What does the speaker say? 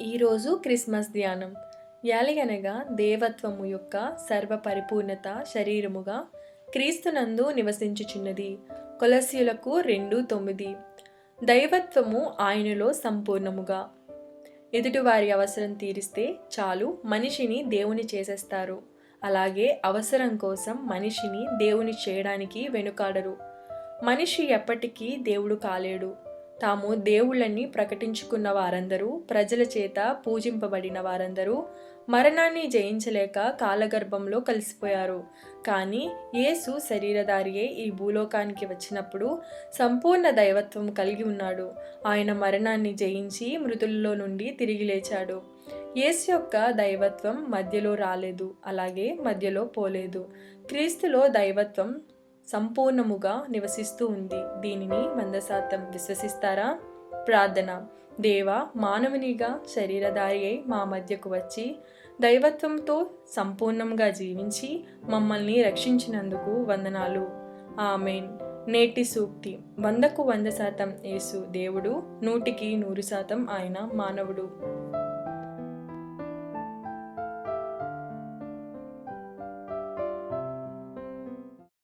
ఈరోజు క్రిస్మస్ ధ్యానం. యాలిగనగా దేవత్వము యొక్క సర్వపరిపూర్ణత శరీరముగా క్రీస్తునందు నివసించుచున్నది. కొలసియులకు రెండు తొమ్మిది. దైవత్వము ఆయనలో సంపూర్ణముగా. ఎదుటివారి అవసరం తీరిస్తే చాలు మనిషిని దేవుని చేసేస్తారు. అలాగే అవసరం కోసం మనిషిని దేవుని చేయడానికి వెనుకాడరు. మనిషి ఎప్పటికీ దేవుడు కాలేడు. తాము దేవుళ్ళని ప్రకటించుకున్న వారందరూ ప్రజల చేత పూజింపబడిన వారందరూ మరణాన్ని జయించలేక కాలగర్భంలో కలిసిపోయారు. కానీ యేసు శరీరధారియే ఈ భూలోకానికి వచ్చినప్పుడు సంపూర్ణ దైవత్వం కలిగి ఉన్నాడు. ఆయన మరణాన్ని జయించి మృతుల్లో నుండి తిరిగి లేచాడు. యేసు యొక్క దైవత్వం మధ్యలో రాలేదు అలాగే మధ్యలో పోలేదు. క్రీస్తులో దైవత్వం సంపూర్ణముగా నివసిస్తూ ఉంది. దీనిని వంద శాతం విశ్వసిస్తారా? ప్రార్థన. దేవ మానవునిగా శరీరధారి అయి మా మధ్యకు వచ్చి దైవత్వంతో సంపూర్ణంగా జీవించి మమ్మల్ని రక్షించినందుకు వందనాలు. ఆమెన్. నేటి సూక్తి. వందకు వంద శాతం యేసు దేవుడు నూటికి నూరు శాతం ఆయన మానవుడు.